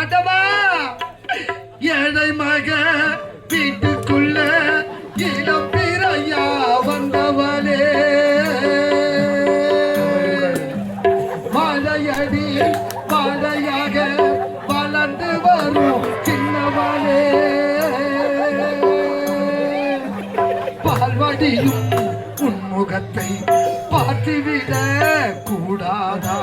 அதவா ஏழை மக வீட்டுக்குள்ள இளம் பிறையா வந்தவளே. மலையடி மலையாக வளர்ந்து வரும் சின்னவளே. பால்வடியும் உன்முகத்தை பார்த்துவிட கூடாதா?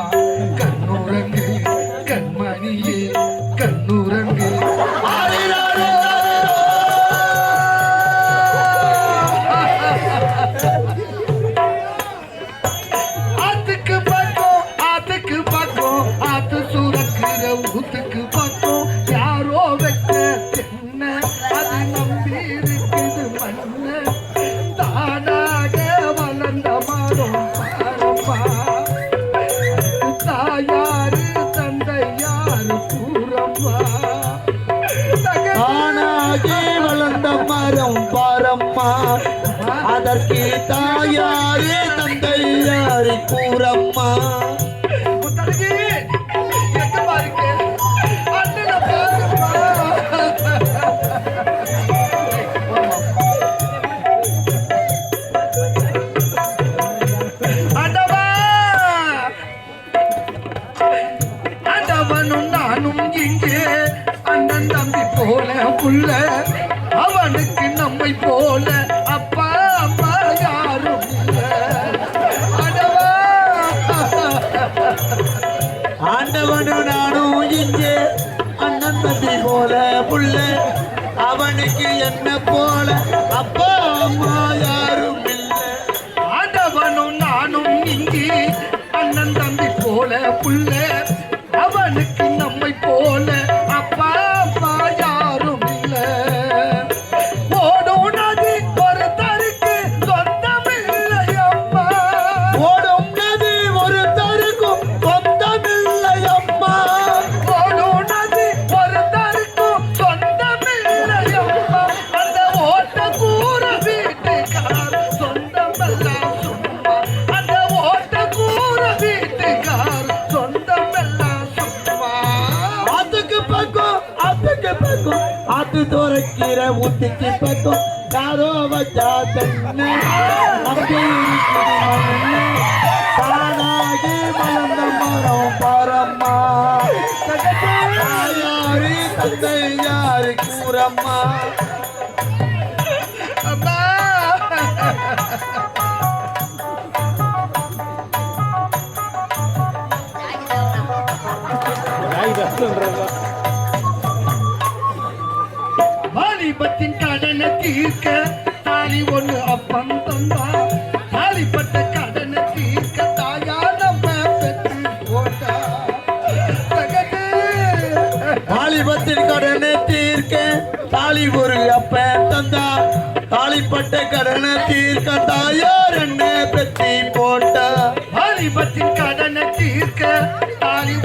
அம்மா அதற்கு தாயாரே தந்தையாரி கூறம்மா? நானும் இங்கே அண்ணன் தம்பி போல புள்ள அவனுக்கு நம்மை போல அப்பா அம்மா யாரும் இல்ல ஆண்டவா! ஆண்டவனு நானும் இங்கே அண்ணன் தம்பி போல புள்ள அவனுக்கு என்ன போல அப்பா அம்மா யாரும் இல்லை ஆண்டவனும் நானும் இங்கே அண்ணன் தம்பி போல புள்ள பக்கம் ஆத்து துறக்கிற ஊத்துக்கு பக்கம் யாரோ வச்சா தென்னை. நம்பி இருக்குது மண்ணு. தானாகி வளர்ந்த மரம் பாரம்மா. தாயாரி தந்தை யாரு கூறம்மா. அம்மா வாலிபத்தின் கடனை தீர்க்க தாலி ஒண்ணு அப்பம் தந்தா. தாலிப்பட்ட கடனை தீர்க்க தாயா நம்ம பெற்று போட்டா. வாலிபத்தின் கடனை தீர்க்க தாலி ஒரு அப்ப தந்தா. தாலிப்பட்ட கடனை தீர்க்க தாயார் என்ன பெத்தி போட்டா. வாலிபத்தின் கடனை தீர்க்க தாலி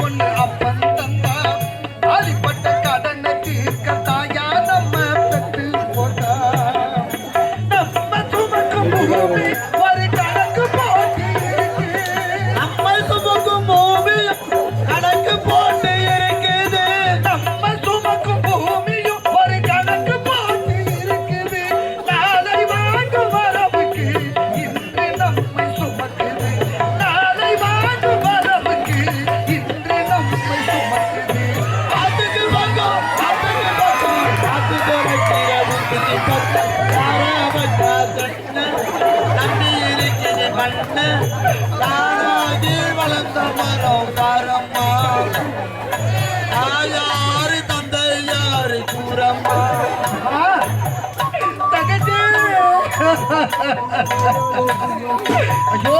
இருக்குது மண்ணு வளர்ந்த மரம் பாரம்மா. தாயாரு தந்தை யாரு கூறம்மா ஐயோ!